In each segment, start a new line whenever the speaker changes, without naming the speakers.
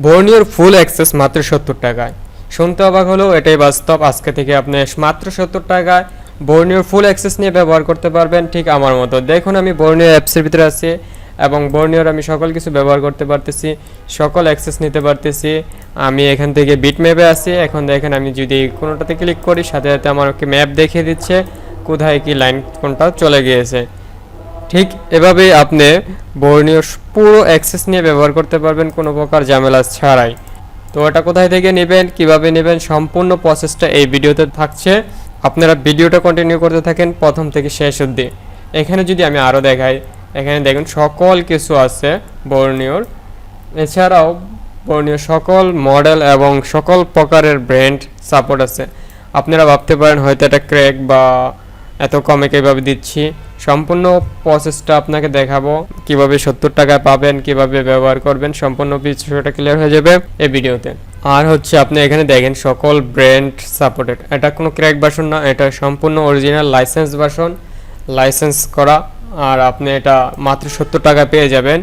বর্নিওর ফুল access মাত্র সত্তর টাকায়। শুনতে অবাক হলেও এটাই বাস্তব। আজকে থেকে আপনি মাত্র সত্তর টাকায় বর্নিওর ফুল অ্যাক্সেস নিয়ে ব্যবহার করতে পারবেন ঠিক আমার মতো। দেখুন, আমি বর্নিও অ্যাপসের ভিতরে আছি এবং বর্নিওর আমি সকল কিছু ব্যবহার করতে পারতেছি, সকল অ্যাক্সেস নিতে পারতেছি। আমি এখান থেকে বিট ম্যাপে আছি। এখন দেখেন, আমি যদি কোনোটাতে ক্লিক করি, সাথে সাথে আমাকে ম্যাপ দেখিয়ে দিচ্ছে কোথায় কি লাইন কোনটা চলে গিয়েছে। ঠিক এভাবেই আপনি বর্ণীয় পুরো অ্যাক্সেস নিয়ে ব্যবহার করতে পারবেন কোনো প্রকার ঝামেলা ছাড়াই। তো ওটা কোথায় থেকে নেবেন, কীভাবে নেবেন, সম্পূর্ণ প্রসেসটা এই ভিডিওতে থাকছে। আপনারা ভিডিওটা কন্টিনিউ করতে থাকেন প্রথম থেকে শেষ অবধি। এখানে যদি আমি আরও দেখাই, এখানে দেখুন সকল কিছু আছে বর্ণীয়র। এছাড়াও বর্ণীয় সকল মডেল এবং সকল প্রকারের ব্র্যান্ড সাপোর্ট আছে। আপনারা ভাবতে পারেন হয়তো এটা ক্র্যাক বা এত কমে কীভাবে দিচ্ছি। সম্পূর্ণ প্রসেসটা আপনাকে দেখাবো। কীভাবে সত্তর টাকায় পাবেন, কীভাবে ব্যবহার করবেন, সম্পূর্ণ বিষয়টা ক্লিয়ার হয়ে যাবে এই ভিডিওতে। আর হচ্ছে আপনি এখানে দেখেন সকল ব্র্যান্ড সাপোর্টেড এটা কোনো ক্র্যাক ভার্সন না, এটা সম্পূর্ণ অরিজিনাল লাইসেন্স ভার্সন লাইসেন্স করা। আর আপনি এটা মাত্র সত্তর টাকা পেয়ে যাবেন।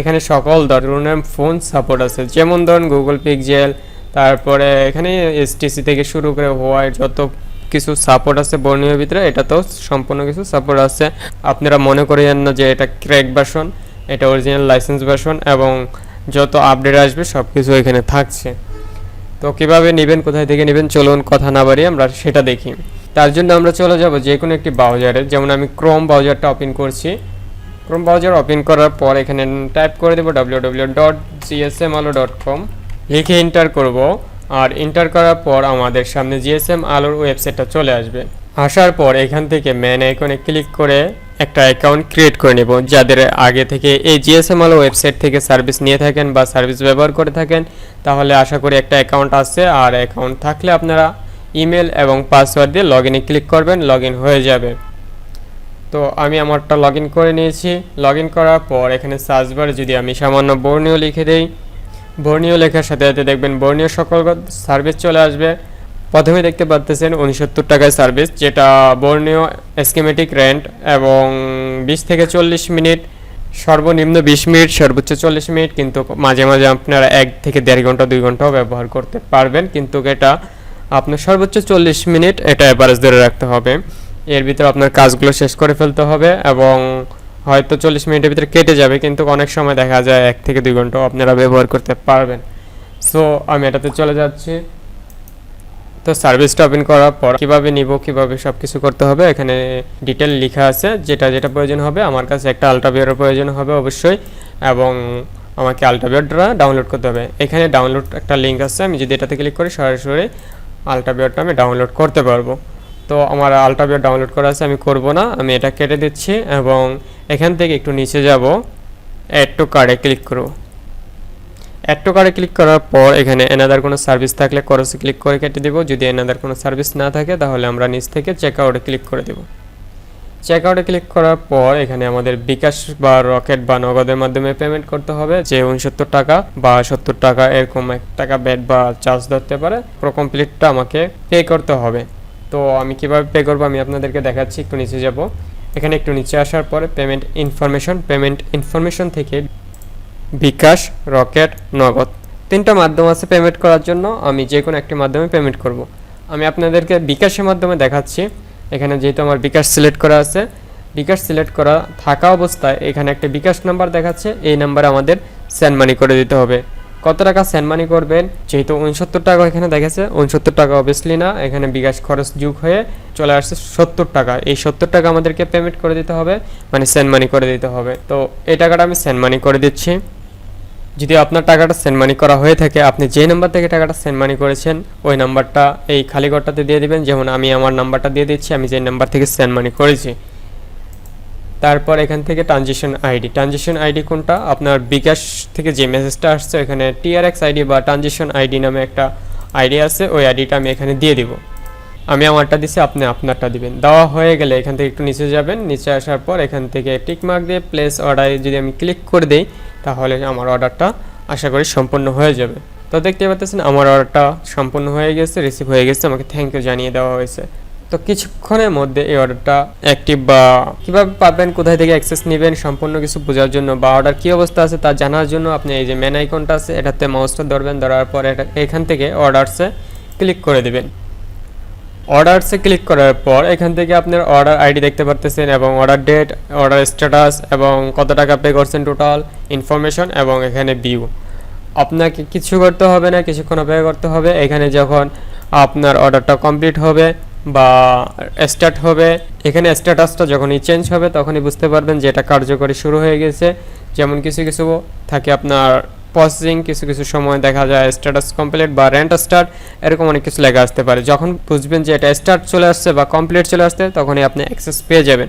এখানে সকল ধরনের ফোন সাপোর্ট আছে। যেমন ধরুন গুগল পিকজেল তারপরে এখানে এসটিসি থেকে শুরু করে হোয়াই যত কিছু সাপোর্ট আছে বর্ণীয় ভিতরে, এটাতেও সম্পূর্ণ কিছু সাপোর্ট আছে। আপনারা মনে করিয়েন না যে এটা ক্র্যাক ভার্সন এটা অরিজিনাল লাইসেন্স ভার্সন এবং যত আপডেট আসবে সব কিছু এখানে থাকছে। তো কীভাবে নেবেন, কোথায় থেকে নেবেন, চলুন কথা না বাড়িয়ে আমরা সেটা দেখি। তার জন্য আমরা চলে যাব যে কোনো একটি ব্রাউজারে যেমন আমি ক্রোম ব্রাউজারটা ওপেন করছি। ক্রোম ব্রাউজার ওপেন করার পর এখানে টাইপ করে দেবো ডাব্লিউ ডট কম লিখে এন্টার করব। আর এন্টার করার পর আমাদের সামনে জিএসএম আলোর ওয়েবসাইটটা চলে আসবে। আসার পর এখান থেকে ম্যান আইকনে ক্লিক করে একটা অ্যাকাউন্ট ক্রিয়েট করে নেব, যাদের আগে থেকে এই জিএসএম আলো ওয়েবসাইট থেকে সার্ভিস নিয়ে থাকেন বা সার্ভিস ব্যবহার করে থাকেন, তাহলে আশা করি একটা অ্যাকাউন্ট আছে। আর অ্যাকাউন্ট থাকলে আপনারা ইমেল এবং পাসওয়ার্ড দিয়ে লগ ইনে ক্লিক করবেন লগ হয়ে যাবে। তো আমি আমারটা লগ করে নিয়েছি। লগ করার পর এখানে সার্চ বারে যদি আমি সামান্য বর্ণীয় লিখে দেই বর্ণীয় লেখার সাথে সাথে দেখবেন বর্ণীয় সকল সার্ভিস চলে আসবে। প্রথমে দেখতে পাচ্তেছেন উনসত্তর টাকায় সার্ভিস যেটা বর্ণীয় এসকেমেটিক রেন্ট এবং বিশ থেকে চল্লিশ মিনিট, সর্বনিম্ন বিশ মিনিট, সর্বোচ্চ চল্লিশ মিনিট, কিন্তু মাঝে মাঝে আপনারা এক থেকে দেড় ঘণ্টা, দুই ঘন্টাও ব্যবহার করতে পারবেন। কিন্তু এটা আপনার সর্বোচ্চ চল্লিশ মিনিট, এটা অ্যাভারেজ ধরে রাখতে হবে। এর ভিতরে আপনার কাজগুলো শেষ করে ফেলতে হবে এবং হয়তো চল্লিশ মিনিটের ভিতরে কেটে যাবে, কিন্তু অনেক সময় দেখা যায় এক থেকে দুই ঘন্টাও আপনারা ব্যবহার করতে পারবেন। সো আমি এটাতে চলে যাচ্ছি। তো সার্ভিসটা ওপেন করার পর কীভাবে নিব, কীভাবে সব কিছু করতে হবে, এখানে ডিটেল লেখা আছে। যেটা যেটা প্রয়োজন হবে, আমার কাছে একটা আলট্রাবিয়ারের প্রয়োজন হবে অবশ্যই, এবং আমাকে আলট্রাবিয়ারটা ডাউনলোড করতে হবে। এখানে ডাউনলোড একটা লিঙ্ক আছে, আমি যদি এটাতে ক্লিক করি, সরাসরি আলট্রাবিয়ারটা আমি ডাউনলোড করতে পারব। তো আমার আলট্রাবিয়ার ডাউনলোড করা আছে, আমি করব না, আমি এটা কেটে দিচ্ছি এবং এখান থেকে একটু নিচে যাব অ্যাড টু কার্ডে ক্লিক করব। অ্যাড টু কার্ডে ক্লিক করার পর এখানে এনাদার কোনো সার্ভিস থাকলে করসে ক্লিক করে কেটে দেবো, যদি এনাদার কোনো সার্ভিস না থাকে তাহলে আমরা নিচ থেকে চেক আউটে ক্লিক করে দেবো। চেক আউটে ক্লিক করার পর এখানে আমাদের বিকাশ বা রকেট বা নগদের মাধ্যমে পেমেন্ট করতে হবে, যে উনসত্তর টাকা বা সত্তর টাকা এরকম এক টাকা ব্যাট বা চার্জ ধরতে পারে, পুরো কমপ্লিটটা আমাকে পে করতে হবে। তো আমি কীভাবে পে করব আমি আপনাদেরকে দেখাচ্ছি, একটু নিচে যাব। এখানে একটু নিচে আসার পরে পেমেন্ট ইনফরমেশন পেমেন্ট ইনফরমেশন থেকে বিকাশ, রকেট, নগদ তিনটা মাধ্যম আছে পেমেন্ট করার জন্য, আমি যে কোনো একটি মাধ্যমে পেমেন্ট করব। আমি আপনাদেরকে বিকাশের মাধ্যমে দেখাচ্ছি। এখানে যেহেতু আমার বিকাশ সিলেক্ট করা আছে, বিকাশ সিলেক্ট করা থাকা অবস্থায় এখানে একটা বিকাশ নাম্বার দেখাচ্ছে, এই নাম্বারে আমাদের সেন্ড মানি করে দিতে হবে। কত টাকা সেন্ড মানি করবেন? যেহেতু উনসত্তর টাকা এখানে দেখেছে উনসত্তর টাকা অবভিয়াসলি না, এখানে বিকাশ খরচ যুগ হয়ে চলে আসছে সত্তর টাকা। এই সত্তর টাকা আমাদেরকে পেমেন্ট করে দিতে হবে মানে সেন্ড মানি করে দিতে হবে। তো এই টাকাটা আমি সেন্ড মানি করে দিচ্ছি। যদি আপনার টাকাটা সেন্ড মানি করা হয়ে থাকে, আপনি যে নাম্বার থেকে টাকাটা সেন্ড মানি করেছেন, ওই নাম্বারটা এই খালি ঘরটাতে দিয়ে দিবেন। যেমন আমি আমার নাম্বারটা দিয়ে দিচ্ছি, আমি যে নাম্বার থেকে সেন্ড মানি করেছি। তারপর এখান থেকে ট্রানজেকশন আইডি ট্রানজেকশন আইডি কোনটা? আপনার বিকাশ থেকে যে মেসেজটা আসছে এখানে টিআরএক্স আইডি বা ট্রানজেকশন আইডি নামে একটা আইডি আছে, ওই আইডিটা আমি এখানে দিয়ে দিব। আমি আমারটা দিছি, আপনি আপনারটা দিবেন। দেওয়া হয়ে গেলে এখান থেকে একটু নিচে যাবেন। নিচে আসার পর এখান থেকে টিক মার্ক দিয়ে প্লেস অর্ডারে যদি আমি ক্লিক করে দিই, তাহলে আমার অর্ডারটা আশা করি সম্পূর্ণ হয়ে যাবে। তো দেখতে পাচ্ছেন, আমার অর্ডারটা সম্পূর্ণ হয়ে গেছে রিসিভ হয়ে গেছে। আমাকে থ্যাংক ইউ জানিয়ে দেওয়া হয়েছে। তো কিছুক্ষণের মধ্যে এই অর্ডারটা অ্যাক্টিভ বা কীভাবে পাবেন, কোথায় থেকে অ্যাক্সেস নেবেন, সম্পূর্ণ কিছু বোঝার জন্য বা অর্ডার কী অবস্থা আছে তা জানার জন্য আপনি এই যে মেন আইকনটা আছে, এটাতে মাউসটা ধরবেন, ধরার পর এখান থেকে অর্ডারসে ক্লিক করে দেবেন। অর্ডারসে ক্লিক করার পর এখান থেকে আপনার অর্ডার আইডি দেখতে পারতেছেন এবং অর্ডার ডেট অর্ডার স্ট্যাটাস এবং কত টাকা পে করছেন টোটাল ইনফরমেশন এবং এখানে ভিউ আপনাকে কিছু করতে হবে না, কিছুক্ষণ অপেক্ষা করতে হবে। এখানে যখন আপনার অর্ডারটা কমপ্লিট হবে বা স্টার্ট হবে, এখানে স্ট্যাটাসটা যখনই চেঞ্জ হবে তখনই বুঝতে পারবেন যে এটা কার্যকরী শুরু হয়ে গেছে। যেমন কিছু কিছু থাকে আপনার প্রসেসিং কিছু কিছু সময় দেখা যায় স্ট্যাটাস কমপ্লিট বা র্যান্ট স্টার্ট এরকম অনেক কিছু লেখা আসতে পারে। যখন বুঝবেন যে এটা স্টার্ট চলে আসছে বা কমপ্লিট চলে আসছে তখনই আপনি অ্যাক্সেস পেয়ে যাবেন।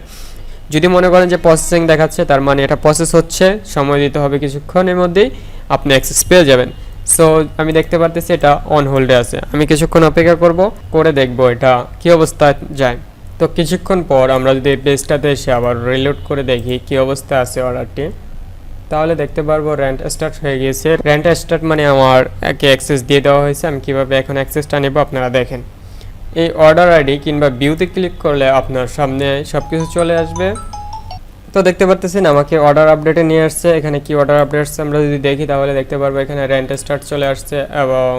যদি মনে করেন যে প্রসেসিং দেখাচ্ছে, তার মানে এটা প্রসেস হচ্ছে, সময় দিতে হবে কিছুক্ষণের মধ্যেই, আপনি অ্যাক্সেস পেয়ে যাবেন। সো আমি দেখতে পারতেছি এটা অন হোল্ডে আছে। আমি কিছুক্ষণ অপেক্ষা করব, করে দেখব এটা কি অবস্থায় যায়। তো কিছুক্ষণ পর আমরা যদি পেজটাতে এসে আবার রিলোড করে দেখি কি অবস্থা আছে অর্ডারটি তাহলে দেখতে পারব র্যান্ট স্টার্ট হয়ে গিয়েছে। র্যান্ট স্টার্ট মানে আমার একে অ্যাক্সেস দিয়ে দেওয়া হয়েছে। আমি কীভাবে এখন অ্যাক্সেসটা নেব আপনারা দেখেন। এই অর্ডার আইডি কিংবা বিউতে ক্লিক করলে আপনার সামনে সব কিছু চলে আসবে। তো দেখতে পারতেছেন, আমাকে অর্ডার আপডেটে নিয়ে আসছে। এখানে কি অর্ডার আপডেটস আমরা যদি দেখি, তাহলে দেখতে পারব এখানে র্যান্ট স্টার্ট চলে আসছে এবং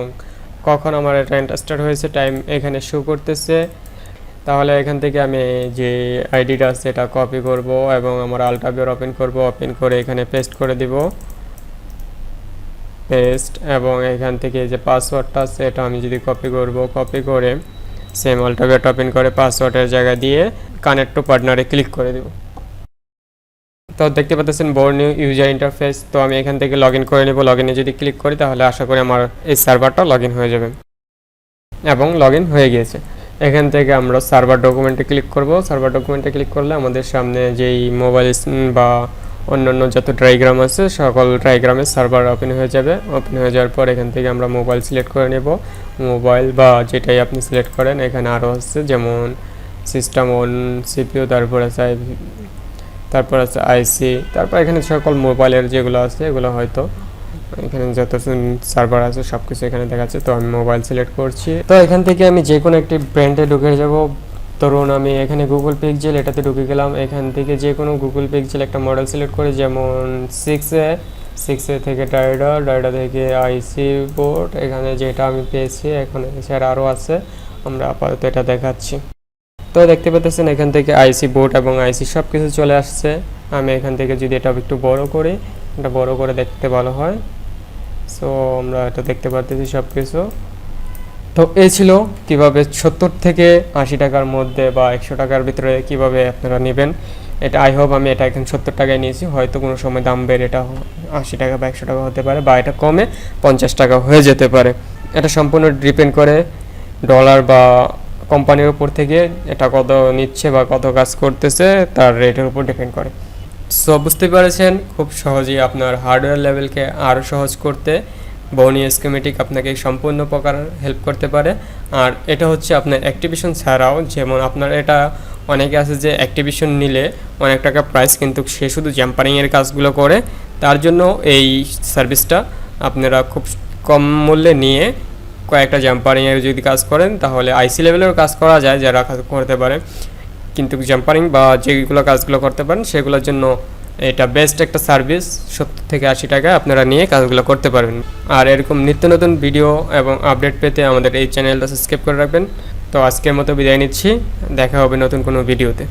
কখন আমার র্যান্ট স্টার্ট হয়েছে টাইম এখানে শো করতেছে। তাহলে এখান থেকে আমি যে আইডিটা আছে, এটা কপি করব এবং আমার আলটাবিওর ওপেন করব। ওপেন করে এখানে পেস্ট করে দিব। পেস্ট এবং এখান থেকে যে পাসওয়ার্ডটা আছে, এটা আমি যদি কপি করব কপি করে সেম আলটাবিওর ওপেন করে পাসওয়ার্ডের জায়গা দিয়ে কানেক্ট টু পার্টনারে ক্লিক করে দেব। তো দেখতে পাচ্ছেন বোর নিউ ইউজার ইন্টারফেস। তো আমি এখান থেকে লগ ইন করে নেব। লগ যদি ক্লিক করি, তাহলে আশা করি আমার এই সার্ভারটা লগ হয়ে যাবে। এবং লগ হয়ে গিয়েছে। এখান থেকে আমরা সার্ভার ডকুমেন্টে ক্লিক করব। সার্ভার ডকুমেন্টে ক্লিক করলে আমাদের সামনে যেই মোবাইল বা অন্যান্য যত ট্রাইগ্রাম আছে, সকল ট্রাইগ্রামের সার্ভার ওপেন হয়ে যাবে। ওপেন হয়ে যাওয়ার পর এখান থেকে আমরা মোবাইল সিলেক্ট করে নেব। মোবাইল বা যেটাই আপনি সিলেক্ট করেন, এখানে আরও আছে যেমন সিস্টেম ওন সিপিও তারপর আছে তারপর আছে আইসি, তারপর এখানে সকল মোবাইলের যেগুলো আছে, এগুলো হয়তো এখানে যত সার্ভার আছে সব কিছু এখানে দেখাচ্ছে। তো আমি মোবাইল সিলেক্ট করছি। তো এখান থেকে আমি যে কোনো একটি ব্র্যান্ডে ঢুকে যাব। ধরুন আমি এখানে গুগল পিক্সেল এটাতে ঢুকে গেলাম। এখান থেকে যে কোনো গুগল পিক্সেল একটা মডেল সিলেক্ট করে, যেমন সিক্স এ সিক্স এ থেকে ডায়ডা ডায়ডা থেকে আইসি বোর্ড এখানে যেটা আমি পেয়েছি, এখানে এছাড়া আরও আছে। আমরা আপাতত এটা দেখাচ্ছি। তো দেখতে পাচ্ছেন এখান থেকে আইসি বোর্ড এবং আইসি সব কিছু চলে আসছে। আমি এখান থেকে যদি এটা একটু বড় করি, এটা বড় করে দেখতে ভালো হয়। সো আমরা এটা দেখতে পাচ্ছি সব কিছু তো এই ছিল কীভাবে সত্তর থেকে আশি টাকার মধ্যে বা একশো টাকার ভিতরে কীভাবে আপনারা নেবেন। এটা আই হোপ আমি এটা এখন সত্তর টাকায় নিয়েছি। হয়তো কোনো সময় দাম বেড়ে এটা আশি টাকা বা একশো টাকা হতে পারে বা এটা কমে পঞ্চাশ টাকা হয়ে যেতে পারে। এটা সম্পূর্ণ ডিপেন্ড করে ডলার বা কোম্পানির উপর থেকে এটা কত নিচ্ছে বা কত কাজ করতেছে, তার রেটের উপর ডিপেন্ড করে। সো বুঝতে পেরেছেন, খুব সহজেই আপনার হার্ডওয়্যার লেভেলকে আরও সহজ করতে বনি স্কিমেটিক আপনাকে সম্পূর্ণ প্রকার হেল্প করতে পারে। আর এটা হচ্ছে আপনার অ্যাক্টিভিশন ছাড়াও, যেমন আপনার এটা অনেকে আছে যে অ্যাক্টিভিশন নিলে অনেক টাকা প্রাইস কিন্তু সে শুধু জাম্পারিংয়ের কাজগুলো করে। তার জন্য এই সার্ভিসটা আপনারা খুব কম মূল্যে নিয়ে কয়েকটা জাম্পারিংয়ের যদি কাজ করেন, তাহলে আইসি লেভেলেরও কাজ করা যায়, যারা করতে পারে। কিন্তু জাম্পারিং বা যেগুলো কাজগুলো করতে পারেন, সেগুলোর জন্য এটা বেস্ট একটা সার্ভিস সত্তর থেকে আশি টাকায় আপনারা নিয়ে কাজগুলো করতে পারবেন। আর এরকম নিত্য নতুন ভিডিও এবং আপডেট পেতে আমাদের এই চ্যানেলটা সাবস্ক্রাইব করে রাখবেন। তো আজকের মতো বিদায় নিচ্ছি, দেখা হবে নতুন কোনো ভিডিওতে